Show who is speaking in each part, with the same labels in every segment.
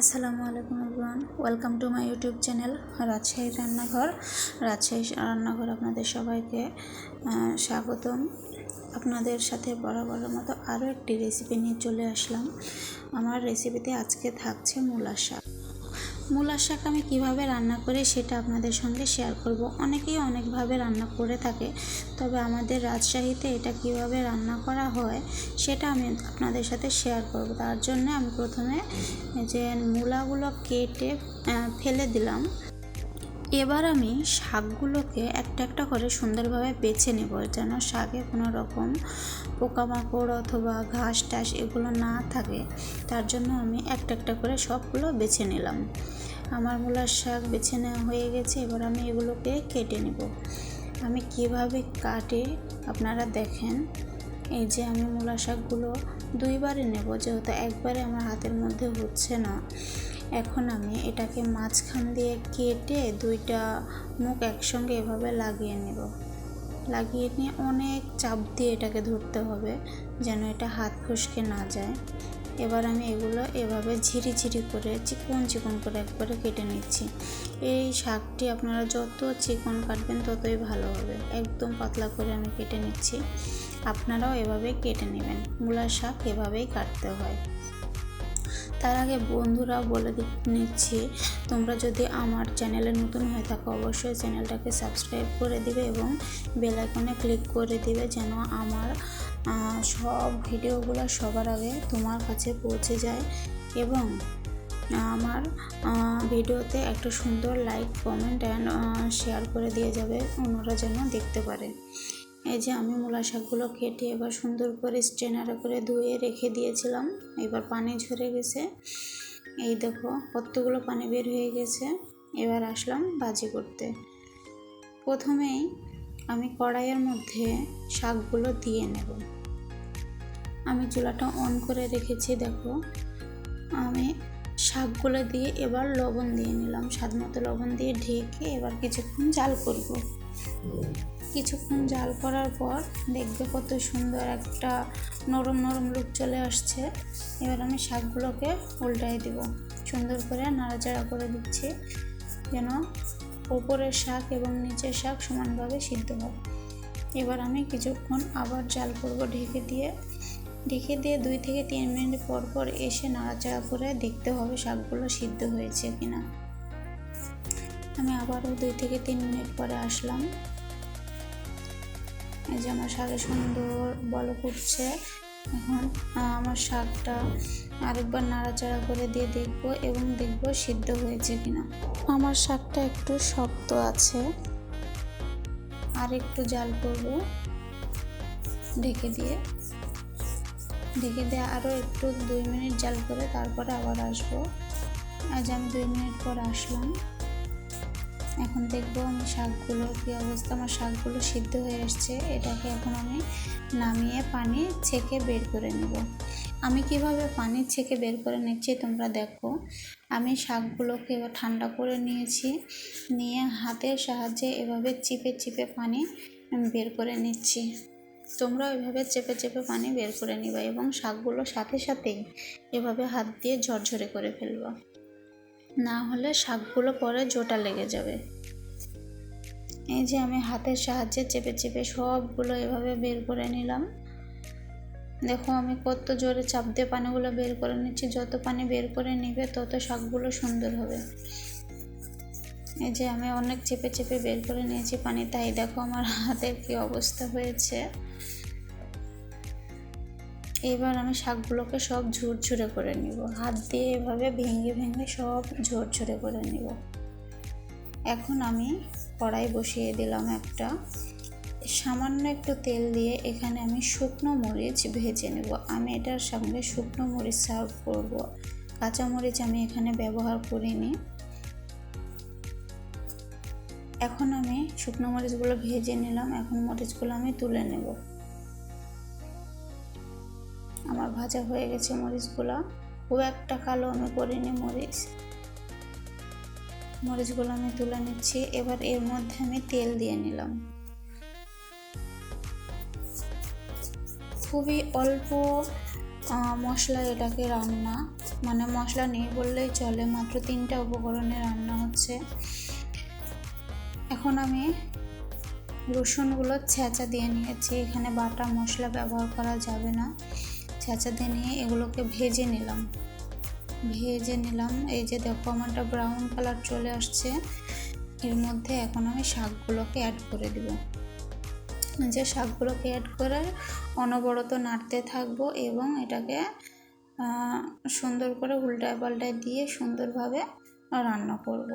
Speaker 1: আসসালামু আলাইকুম everyone welcome to my YouTube channel Rajshahi রান্নাঘর। রাজশাহী রান্নাঘর আপনাদের সবাইকে স্বাগতম। আপনাদের সাথে বরাবরের মতো আরও একটি রেসিপি নিয়ে চলে আসলাম। আমার রেসিপিতে আজকে থাকছে মূলা শাক। মূলার শাক আমি কীভাবে রান্না করি সেটা আপনাদের সঙ্গে শেয়ার করব। অনেকেই অনেকভাবে রান্না করে থাকে, তবে আমাদের রাজশাহীতে এটা কীভাবে রান্না করা হয় সেটা আমি আপনাদের সাথে শেয়ার করব। তার জন্য আমি প্রথমে যে মূলাগুলো কেটে ফেলে দিলাম। এবার আমি শাকগুলোকে একটা একটা করে সুন্দরভাবে বেছে নেব যেন শাকে কোনো রকম পোকামাকড় অথবা ঘাস টাস এগুলো না থাকে, তার জন্য আমি একটা একটা করে সবগুলো বেছে নিলাম। আমার মূলার শাক বেছে নেওয়া হয়ে গেছে, এবার আমি এগুলোকে কেটে নেব। আমি কীভাবে কাটে আপনারা দেখেন, এই যে আমি মূলা শাকগুলো দুইবারে নেব, যেহেতু একবারে আমার হাতের মধ্যে হচ্ছে না। এখন আমি এটাকে মাঝখান দিয়ে কেটে দুইটা মুখ একসঙ্গে এভাবে লাগিয়ে নেব। লাগিয়ে নিয়ে অনেক চাপ দিয়ে এটাকে ধরতে হবে যেন এটা হাত ফসকে না যায়। এবার আমি এগুলো এভাবে ঝিরি ঝিরি করে, চিকন চিকন করে একবারে কেটে নিচ্ছি। এই শাকটি আপনারা যত চিকন কাটবেন ততই ভালো হবে। একদম পাতলা করে আমি কেটে নিচ্ছি। আপনারাও এভাবে কেটে নেবেন। মূলার শাক এভাবেই কাটতে হয়। তার আগে বন্ধুরা বলে নিচ্ছি, তোমরা যদি আমার চ্যানেলে নতুন হয়ে থাকো, অবশ্যই চ্যানেলটাকে সাবস্ক্রাইব করে দিবে এবং বেল আইকনে ক্লিক করে দিবে যেন আমার সব ভিডিওগুলো সবার আগে তোমার কাছে পৌঁছে যায় এবং আমার ভিডিওতে একটা সুন্দর লাইক কমেন্ট অ্যান্ড শেয়ার করে দিয়ে যাবে, অন্যরা যেন দেখতে পারে। এই যে আমি মূলা শাকগুলো কেটে এবার সুন্দর করে স্ট্রেনারে করে ধুয়ে রেখে দিয়েছিলাম। এবার পানি ঝরে গেছে। এই দেখো, কতগুলো পানি বের হয়ে গেছে। এবার আসলাম ভাজি করতে। প্রথমেই আমি কড়াইয়ের মধ্যে শাকগুলো দিয়ে নেব। আমি চুলাটা অন করে রেখেছি, দেখো। আমি শাকগুলো দিয়ে এবার লবণ দিয়ে নিলাম। স্বাদ মতো লবণ দিয়ে ঢেকে এবার কিছুক্ষণ জাল করব। কিছুক্ষণ জাল করার পর দেখবে কত সুন্দর একটা নরম নরম লুক চলে আসছে। এবার আমি শাকগুলোকে উল্টাই দিব। সুন্দর করে নাড়াচাড়া করে দিচ্ছি যেন ওপরের শাক এবং নিচের শাক সমানভাবে সিদ্ধ হয়। এবার আমি কিছুক্ষণ আবার জাল করব ঢেকে দিয়ে। ঢেকে দিয়ে দুই থেকে তিন মিনিট পর পর এসে নাড়াচাড়া করে দেখতে হবে শাকগুলো সিদ্ধ হয়েছে কিনা। আমি আবারও দুই থেকে তিন মিনিট পরে আসলাম। এই যে আমার শাকে সুন্দর বলক করছে এখন আমার শাকটা আরেকবার নাড়াচাড়া করে দিয়ে দেখব এবং দেখব সিদ্ধ হয়েছে কিনা। আমার শাকটা একটু শক্ত আছে। আর একটু জাল করব। ঢেকে দিয়ে। ঢেকে দিয়ে আরও একটু দুই মিনিট জাল করে তারপরে আবার আসব। আজ আমি দুই মিনিট পর আসলাম। এখন দেখব আমি শাকগুলো কী অবস্থা? আমার শাকগুলো সিদ্ধ হয়ে এসছে। এটাকে এখন আমি নামিয়ে পানি ছেঁকে বের করে নেব। আমি কীভাবে পানি ছেঁকে বের করে নিচ্ছি তোমরা দেখো। আমি শাকগুলোকে এবার ঠান্ডা করে নিয়েছি। নিয়ে হাতের সাহায্যে এভাবে চিপে চিপে পানি বের করে নিচ্ছি। তোমরা এভাবে চেপে চেপে পানি বের করে নিবা এবং শাকগুলো সাথে সাথেই এভাবে হাত দিয়ে ঝরঝরে করে ফেলবা। না হলে শাকগুলো পরে জোটা লেগে যাবে। এই যে আমি হাতের সাহায্যে চেপে চেপে সবগুলো এভাবে বের করে নিলাম। দেখো আমি কত জোরে চাপ দিয়ে পানিগুলো বের করে নিচ্ছি, যত পানি বের করে নিবে তত শাকগুলো সুন্দর হবে। এই যে আমি অনেক চেপে চেপে বের করে নিয়েছি পানি, তাই দেখো আমার হাতের কি অবস্থা হয়েছে। এবার আমি শাকগুলোকে সব ঝুরঝুরে করে নিব। হাত দিয়ে এভাবে ভেঙে ভেঙে সব ঝরঝরে করে নিব। এখন আমি কড়াই বসিয়ে দিলাম একটা। সামান্য একটু তেল দিয়ে এখানে আমি শুকনো মরিচ ভেজে নেব। আমি এটার সঙ্গে শুকনো মরিচ সার্ভ করব। কাঁচা মরিচ আমি এখানে ব্যবহার করিনি। এখন আমি শুকনো মরিচগুলো ভেজে নিলাম। এখন মরিচগুলো আমি তুলে নেব। আমার ভাজা হয়ে গেছে মরিচগুলো। খুব একটা কালো আমি করিনি মরিচ। মরিচগুলো আমি তুলে নিচ্ছি। এবার এর মধ্যে আমি তেল দিয়ে নিলাম। খুবই অল্প মশলা এটাকে রান্না। মানে মশলা নেই বললেই চলে, মাত্র তিনটা উপকরণে রান্না হচ্ছে। এখন আমি রসুনগুলো ছেঁচা দিয়ে নিয়েছি। এখানে বাটা মশলা ব্যবহার করা যাবে না। ছেঁচা দিয়ে নিয়ে এগুলোকে ভেজে নিলাম। ভেজে নিলাম। এই যে দেখো আমারটা ব্রাউন কালার চলে আসছে। এর মধ্যে এখন আমি শাকগুলোকে অ্যাড করে দিব। যে শাকগুলোকে অ্যাড করে অনবরত নাড়তে থাকব এবং এটাকে সুন্দর করে উল্টায় পাল্টায় দিয়ে সুন্দরভাবে রান্না করব।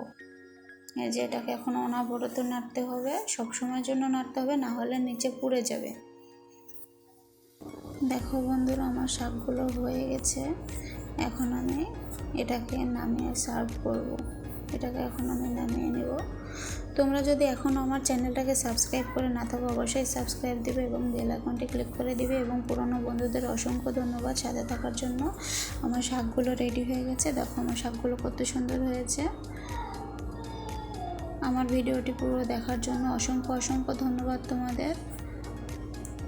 Speaker 1: এই যে এটাকে এখন অনবরত নাড়তে হবে। সব সময়ের জন্য নাড়তে হবে, না হলে নিচে পুড়ে যাবে। দেখো বন্ধুরা, আমার শাকগুলো হয়ে গেছে। এখন আমি এটাকে নামিয়ে সার্ভ করব। এটাকে এখন আমি নামিয়ে নেব। তোমরা যদি এখনও আমার চ্যানেলটাকে সাবস্ক্রাইব করে না থাকো, অবশ্যই সাবস্ক্রাইব দিবে এবং বেল আইকনটি ক্লিক করে দিবে এবং পুরনো বন্ধুদের অসংখ্য ধন্যবাদ সাথে থাকার জন্য। আমার শাকগুলো রেডি হয়ে গেছে। দেখো আমার শাকগুলো কত সুন্দর হয়েছে। আমার ভিডিওটি পুরো দেখার জন্য অসংখ্য অসংখ্য ধন্যবাদ তোমাদের।